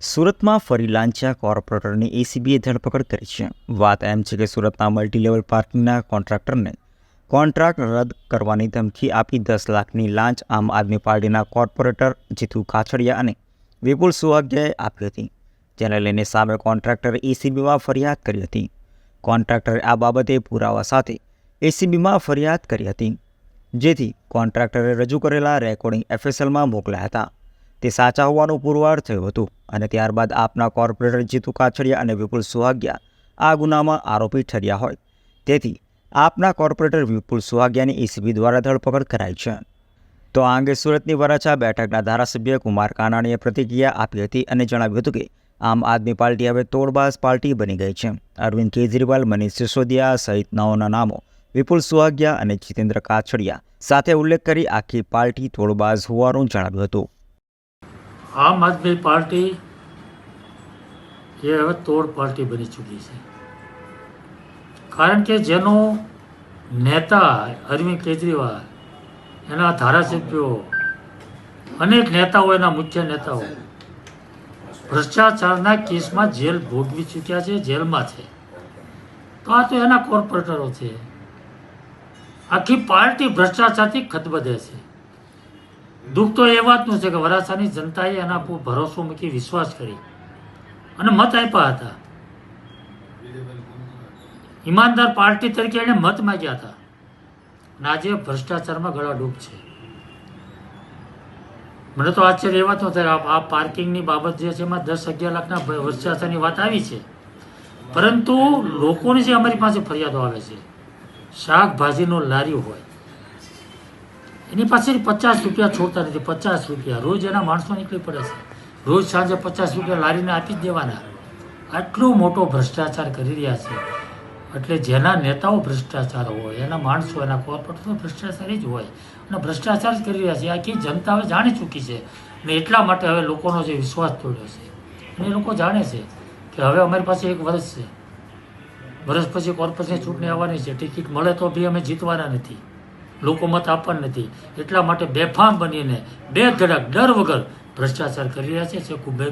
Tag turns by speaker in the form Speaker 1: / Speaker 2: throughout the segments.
Speaker 1: સુરતમાં ફરી લાંચા કોર્પોરેટરની એસીબીએ ધરપકડ કરી છે. વાત એમ છે કે સુરતના મલ્ટીલેવલ પાર્કિંગના કોન્ટ્રાક્ટરને કોન્ટ્રાક્ટ રદ કરવાની ધમકી આપી દસ લાખની લાંચ આમ આદમી પાર્ટીના કોર્પોરેટર જીતુ કાછડિયા અને વિપુલ સુવાગ્યાએ આપી હતી, જેને લઈને સામે કોન્ટ્રાક્ટરે એસીબીમાં ફરિયાદ કરી હતી. કોન્ટ્રાક્ટરે આ બાબતે પુરાવા સાથે એસીબીમાં ફરિયાદ કરી હતી, જેથી કોન્ટ્રાક્ટરે રજૂ કરેલા રેકોર્ડિંગ એફએસએલમાં મોકલ્યા હતા. તે સાચા હોવાનું પુરવાર થયું હતું અને ત્યારબાદ આપના કોર્પોરેટર જીતુ કાછડિયા અને વિપુલ સુહાગિયા આ ગુનામાં આરોપી ઠર્યા હોય. તેથી, આપના કોર્પોરેટર વિપુલ સુહાગિયાની એસીબી દ્વારા ધરપકડ કરાઈ છે. તો આ અંગે સુરતની વરાછા બેઠકના ધારાસભ્ય કુમાર કાનાણીએ પ્રતિક્રિયા આપી હતી અને જણાવ્યું હતું કે, આમ આદમી પાર્ટી હવે તોડબાજ પાર્ટી બની ગઈ છે. અરવિંદ કેજરીવાલ, મનીષ સિસોદિયા સહિત નવોના નામો, વિપુલ સુહાગિયા અને જીતેન્દ્ર કાછડિયા સાથે ઉલ્લેખ કરી આખી પાર્ટી તોડબાજ હોવાનું જણાવ્યું હતું.
Speaker 2: આમ આદમી પાર્ટી એ હવે તોડ પાર્ટી બની ચૂકી છે. કારણ કે જેનો નેતા અરવિંદ કેજરીવાલ, એના ધારાસભ્યો, અનેક નેતાઓ, એના મુખ્ય નેતાઓ ભ્રષ્ટાચારના કેસમાં જેલ ભોગવી ચૂક્યા છે, જેલમાં છે. તો આ તો એના કોર્પોરેટરો છે. આખી પાર્ટી ભ્રષ્ટાચારથી ખતબદે છે. દુઃખ તો એ વાતનું છે કે વરાછાની જનતાએ એના પર ભરોસો મૂકી વિશ્વાસ કરી અને મત આપ્યા હતા. ઈમાનદાર પાર્ટી તરીકે એણે મત માગ્યા હતા. અને આજે ભ્રષ્ટાચારમાં ગળાડૂબ છે. મને તો આશ્ચર્ય એ વાત ન થાય, આ- પાર્કિંગની બાબત જે છે એમાં દસ અગિયાર લાખના ભ્રષ્ટાચારની વાત આવી છે. પરંતુ લોકોની જે અમારી પાસે ફરિયાદો આવે છે, શાકભાજીનો લારી હોય એની પાસે પચાસ રૂપિયા છોડતા નથી પચાસ રૂપિયા. રોજ એના માણસો નીકળી પડે છે. રોજ સાંજે પચાસ રૂપિયા લારીને આપી જ દેવાના. આટલો મોટો ભ્રષ્ટાચાર કરી રહ્યા છે. એટલે જેના નેતાઓ ભ્રષ્ટાચાર હોય, એના માણસો, એના કોર્પોરેટરો ભ્રષ્ટાચાર જ હોય. અને ભ્રષ્ટાચાર જ કરી રહ્યા છે. આખી જનતા હવે જાણી ચૂકી છે. અને એટલા માટે હવે લોકોનો જે વિશ્વાસ તોડ્યો છે. અને એ લોકો જાણે છે કે હવે અમારી પાસે એક વર્ષ છે. વર્ષ પછી કોર્પોરેશન ચૂંટણી આવવાની છે. ટિકિટ મળે તો બી અમે જીતવાના નથી. લોકો મત આપવા નથી. એટલા માટે બેફામ બનીને બે ધડક ડર વગર ભ્રષ્ટાચાર કરી રહ્યા છે, જે ખૂબ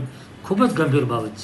Speaker 2: ખૂબ જ ગંભીર બાબત છે.